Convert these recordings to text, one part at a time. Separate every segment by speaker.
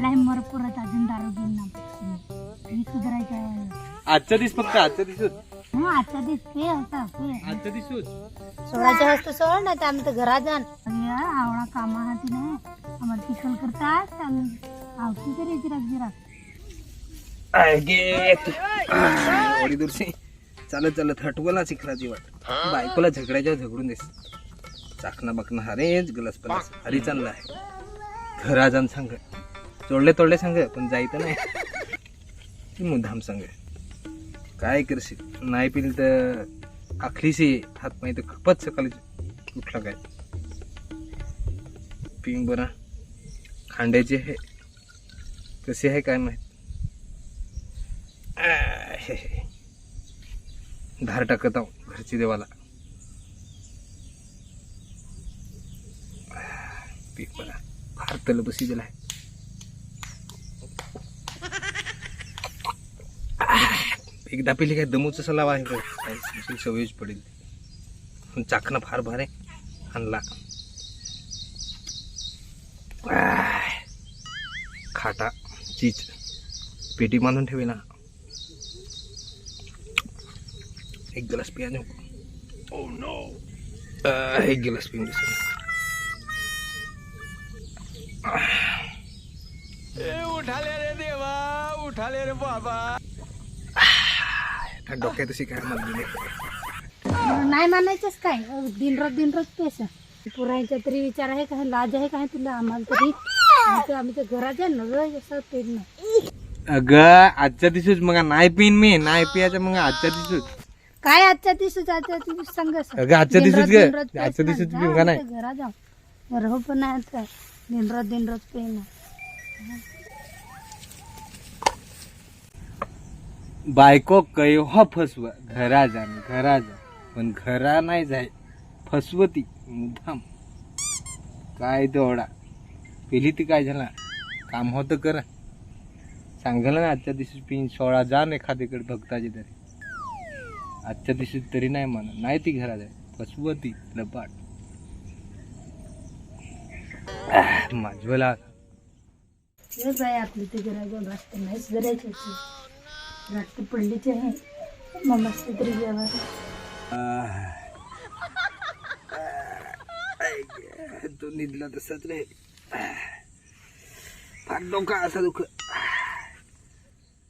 Speaker 1: मला हे मर परत अजून दारू घेऊन ना. मी सुधारायचं आहे.
Speaker 2: आजचा दिस फक्त आजचा दिसच
Speaker 1: हं, आजचा दिस पे होता पे
Speaker 2: आजचा दिसूच
Speaker 1: सोडायचं असतं सोड नाही तर आम्ही तर घरात जाण आवडा कामा हाती नाही आम्हाला चिखल करतात आम्ही आवती तरी येते राग जरा.
Speaker 2: एवढी दूरशी चालत चालत हटवला चिखलाची वाट बायकोला झगड्याच्या झगडून दिस. चाकणा बाकणा हरेच गलस पलस हरी चालला आहे घरा जाऊन सांग. तोडले तोडले सांग पण जायचं नाही. ती मुद्दाम सांग. काय करशील? नाही पिल तर आखलीशी हात माहीत तर खपत सकाळी. उठला काय? पिंग बरा. खांड्याचे हे. कसे आहे काय माहीत? धार टाकत आहो घरची देवाला. पीक बरा. फार तलबसी दिला आहे एकदा पिली काय दमूच सलाव आहे अशी सवयच पडेल. चाकणं फार भारे आणला. खाटा चीज. पेटी बांधून ठेवे ना. एक गिलास पिया नको ओ नो एक गिलास पिऊन दिसेल डोक्यात अशी काय मागली
Speaker 1: नाही. मानायचंच काय? दिनरात दिनरात पैसा पुरायचा तरी विचार आहे काय लाज आहे काय तुला आम्हाला तरी? नाही आम्ही तर घरात आहे ना रोज असं पेड ना
Speaker 2: अगं आजच्या दिवशीच मग नाही पिन मी नाही पियाचं मग आजच्या दिवशीच.
Speaker 1: काय आजच्या दिवस आजच्या दिवस सांग
Speaker 2: अगं, आजच्या दिवशीच ग. आजच्या दिवशीच पिऊ का नाही?
Speaker 1: घरात जाऊ. रहो पण नाही दिनरात दिनरात पे ना
Speaker 2: बायको कैव्हा फसव? घरा जा घरा जा. पण घरा नाही जाय फसवती. मुद्दाम. काय तेवढा? पहिली ती काय झाला? काम होतं कर. सांगलं ना आजच्या दिवशी पिन सोळा जा ना एखाद्याकडे भक्ताची तरी. आजच्या दिवशी तरी नाही म्हणा. नाही ती घरा जाय. फसवती. लपाट आह,
Speaker 1: आपली ते घरा जाऊन रस्ते सुधारायचे होते आहे. मग मस्त तरी जेव्हा
Speaker 2: तो निधला तसाच रे. फार डोका असा दुख.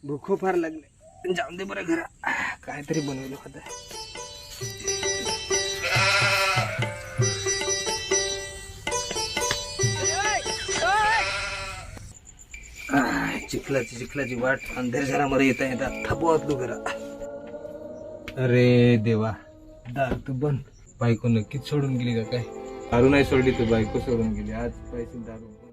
Speaker 2: भूक फार लागले. जाऊन दे बरं घरा. काहीतरी बनवलं होतं. चिखलाची चिखलाची वाट अंधेर झाला मरे येता येता थपवत तू घरा अरे देवा. दारू तू बंद. बायको नक्कीच सोडून गेली का काय? दारू नाही सोडली तर बायको सोडून गेली. आज पैसे दारू.